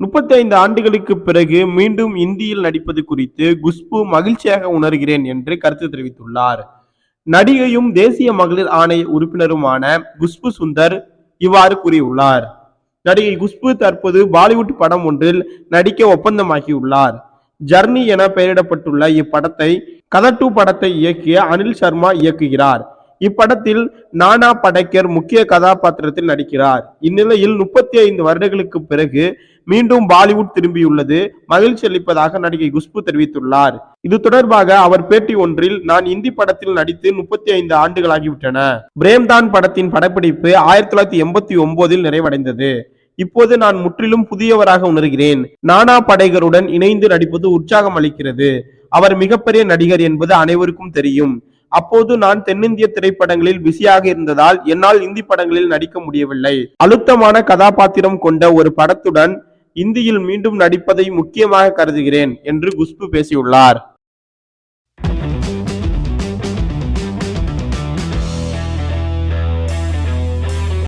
முப்பத்தைந்து ஆண்டுகளுக்கு பிறகு மீண்டும் இந்தியில் நடிப்பது குறித்து குஷ்பு மகிழ்ச்சியாக உணர்கிறேன் என்று கருத்து தெரிவித்துள்ளார். நடிகையும் தேசிய மகளிர் ஆணைய உறுப்பினருமான குஷ்பு சுந்தர் இவ்வாறு கூறியுள்ளார். நடிகை குஷ்பு தற்போது பாலிவுட் படம் ஒன்றில் நடிக்க ஒப்பந்தமாகியுள்ளார். ஜர்னி என பெயரிடப்பட்டுள்ள இப்படத்தை கதட்டு படத்தை இயக்கிய அனில் சர்மா இயக்குகிறார். இப்படத்தில் நானா படைக்கர் முக்கிய கதாபாத்திரத்தில் நடிக்கிறார். இந்நிலையில் முப்பத்தி ஐந்து வருடங்களுக்கு பிறகு மீண்டும் பாலிவுட் திரும்பியுள்ளது. மகிழ்ச்சி அளிப்பதாக நடிகை குஷ்பு தெரிவித்துள்ளார். இது தொடர்பாக அவர் பேட்டி ஒன்றில் நான் இந்தி படத்தில் நடித்து முப்பத்தி ஐந்து ஆண்டுகளாகிவிட்டன. பிரேம்தான் படத்தின் படப்பிடிப்பு ஆயிரத்தி தொள்ளாயிரத்தி எண்பத்தி ஒன்பதில் நிறைவடைந்தது. இப்போது நான் முற்றிலும் புதியவராக உணர்கிறேன். நானா படைகருடன் இணைந்து நடிப்பது உற்சாகம் அளிக்கிறது. அவர் மிகப்பெரிய நடிகர் என்பது அனைவருக்கும் தெரியும். அப்போது நான் தென்னிந்திய திரைப்படங்களில் பிஸியாக இருந்ததால் என்னால் இந்தி படங்களில் நடிக்க முடியவில்லை. அழுத்தமான கதாபாத்திரம் கொண்ட ஒரு படத்துடன் இந்தியில் மீண்டும் நடிப்பதை முக்கியமாக கருதுகிறேன் என்று குஷ்பு பேசியுள்ளார்.